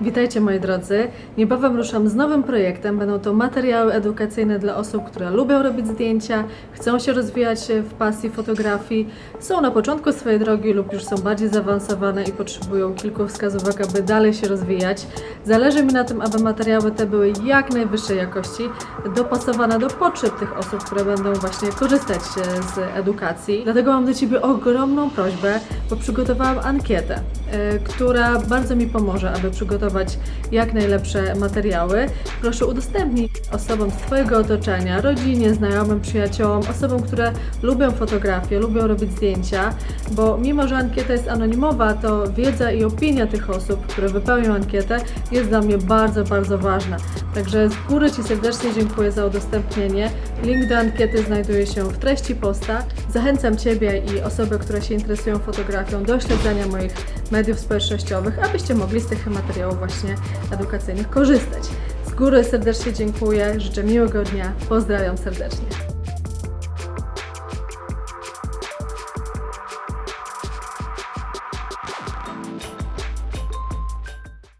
Witajcie moi drodzy. Niebawem ruszam z nowym projektem. Będą to materiały edukacyjne dla osób, które lubią robić zdjęcia, chcą się rozwijać w pasji fotografii, są na początku swojej drogi lub już są bardziej zaawansowane i potrzebują kilku wskazówek, aby dalej się rozwijać. Zależy mi na tym, aby materiały te były jak najwyższej jakości, dopasowane do potrzeb tych osób, które będą właśnie korzystać e, z edukacji. Dlatego mam do Ciebie ogromną prośbę, bo przygotowałam ankietę, e, która bardzo mi pomoże, aby przygotować jak najlepsze materiały. Proszę udostępnij osobom z Twojego otoczenia, rodzinie, znajomym, przyjaciołom, osobom, które lubią fotografię, lubią robić zdjęcia, bo mimo, że ankieta jest anonimowa, to wiedza i opinia tych osób, które wypełnią ankietę jest dla mnie bardzo, bardzo ważna. Także z góry Ci serdecznie dziękuję za udostępnienie. Link do ankiety znajduje się w treści posta. Zachęcam Ciebie i osoby, które się interesują fotografią do śledzenia moich mediów społecznościowych, abyście mogli z tych materiałów właśnie edukacyjnych korzystać. Z góry serdecznie dziękuję, życzę miłego dnia, pozdrawiam serdecznie.